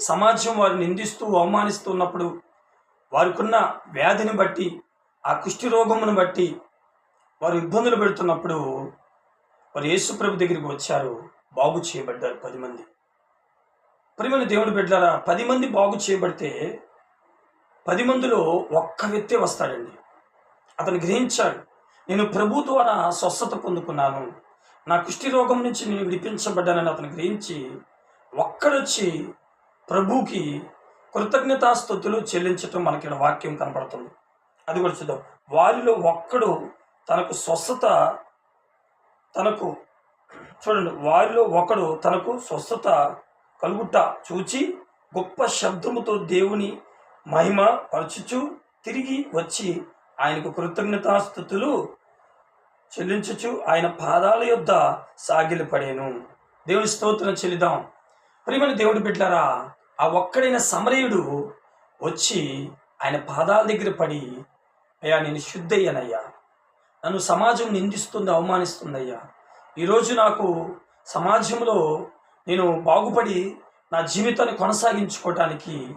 సమాజం వారిని నిందిస్తూ అవమానిస్తున్నప్పుడు వారికున్న వ్యాధిని బట్టి ఆ కుష్టి రోగమును బట్టి వారు ఇబ్బందులు పెడుతున్నప్పుడు వారు యేసుప్రభు దగ్గరికి వచ్చారు బాగు చేయబడ్డారు పది మంది. ప్రియమైన దేవుడు బిడ్డలారా పది మంది బాగు చేయబడితే పది మందిలో ఒక్క వ్యక్తే వస్తాడండి. అతను గ్రహించాడు నేను ప్రభు ద్వారా స్వస్థత పొందుకున్నాను. నా కుష్టి రోగం నుంచి నేను విడిపించబడ్డానని అతను గ్రహించి ఒక్కడొచ్చి ప్రభుకి కృతజ్ఞతాస్థుతులు చెల్లించటం మనకి వాక్యం కనపడుతుంది. అది కూడా చూద్దాం. వారిలో ఒక్కడు తనకు స్వస్థత తనకు చూడండి వారిలో ఒకడు తనకు స్వస్థత కలుగుట చూచి గొప్ప శబ్దముతో దేవుని మహిమ పరచుచు తిరిగి వచ్చి ఆయనకు కృతజ్ఞతాస్థుతులు చెల్లించుచు ఆయన పాదాల యొద్ద సాగిలపడేను. దేవుని స్తోత్రం చెల్లిదాం ప్రియమైన దేవుడు బిడ్డారా ఆ ఒక్కడైన సమరయుడు వచ్చి ఆయన పాదాల దగ్గర పడి అయ్యా నేను శుద్ధయ్యానయ్యా. నన్ను సమాజం నిందిస్తుంది అవమానిస్తుందయ్యా. ఈరోజు నాకు సమాజంలో నేను బాగుపడి నా జీవితాన్ని కొనసాగించుకోవటానికి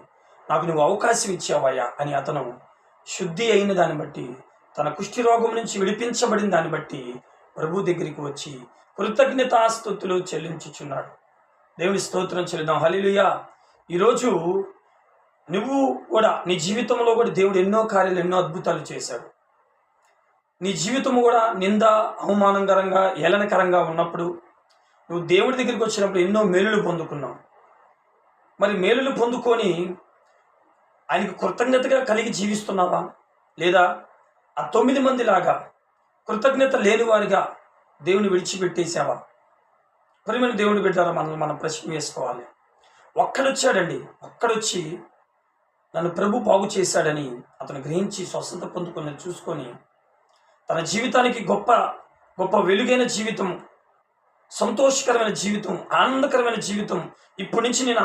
నాకు నువ్వు అవకాశం ఇచ్చావయ్యా అని అతను శుద్ధి అయిన దాన్ని బట్టి తన కుష్టి రోగం నుంచి విడిపించబడిన దాన్ని బట్టి ప్రభు దగ్గరికి వచ్చి కృతజ్ఞతాస్తుతులు చెల్లించుచున్నాడు. దేవుని స్తోత్రం చెల్లిద్దాం. హలిలుయా ఈరోజు నువ్వు కూడా నీ జీవితంలో కూడా దేవుడు ఎన్నో కార్యాలు ఎన్నో అద్భుతాలు చేశాడు. నీ జీవితం కూడా నింద అవమానకరంగా ఏలనకరంగా ఉన్నప్పుడు నువ్వు దేవుడి దగ్గరికి వచ్చినప్పుడు ఎన్నో మేలులు పొందుకున్నావు. మరి మేలులు పొందుకొని ఆయనకు కృతజ్ఞతగా కలిగి జీవిస్తున్నావా? లేదా ఆ తొమ్మిది మంది లాగా కృతజ్ఞత లేని వారిగా దేవుని విడిచిపెట్టేశావా? ప్రియమైన దేవుని బిడ్డారా మనల్ని మనం ప్రశ్న వేసుకోవాలి. ఒక్కడొచ్చాడండి. ఒక్కడొచ్చి నన్ను ప్రభు బాగు చేశాడని అతను గ్రహించి స్వస్థత పొందుకొని చూసుకొని తన జీవితానికి గొప్ప గొప్ప వెలుగైన జీవితం సంతోషకరమైన జీవితం ఆనందకరమైన జీవితం ఇప్పటి నుంచి నేను